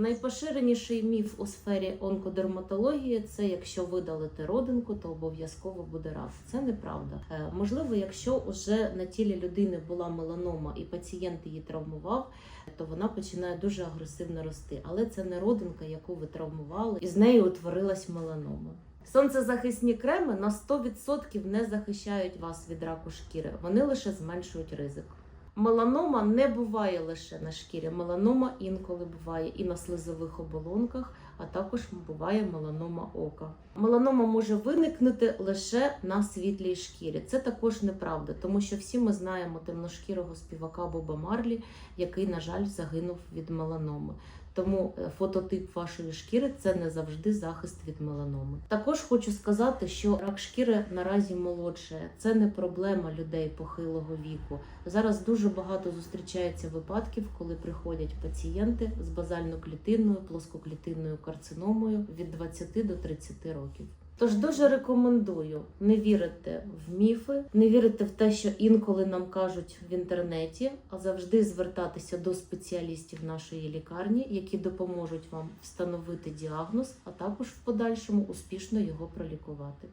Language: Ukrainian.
Найпоширеніший міф у сфері онкодерматології це якщо видалити родинку, то обов'язково буде рак. Це неправда. Е, Можливо, якщо уже на тілі людини була меланома і пацієнт її травмував, то вона починає дуже агресивно рости. Але це не родинка, яку ви травмували, і з нею утворилась меланома. Сонцезахисні креми на 100% не захищають вас від раку шкіри. Вони лише зменшують ризик. Меланома не буває лише на шкірі. Меланома інколи буває і на слизових оболонках, а також буває меланома ока. Меланома може виникнути лише на світлій шкірі. Це також неправда, тому що всі ми знаємо темношкірого співака Боба Марлі, який, на жаль, загинув від меланоми. Тому е, фототип вашої шкіри це не завжди захист від меланоми. Також хочу сказати, що рак шкіри наразі молодше, Це не проблема людей похилого віку. Зараз дуже багато зустрічається випадків, коли приходять пацієнти з базально-клітинною, плоскоклітинною карциномою від 20 до 30 років. Тож дуже рекомендую не вірити в міфи, не вірити в те, що інколи нам кажуть в інтернеті, а завжди звертатися до спеціалістів нашої лікарні, які допоможуть вам встановити діагноз, а також в подальшому успішно його пролікувати.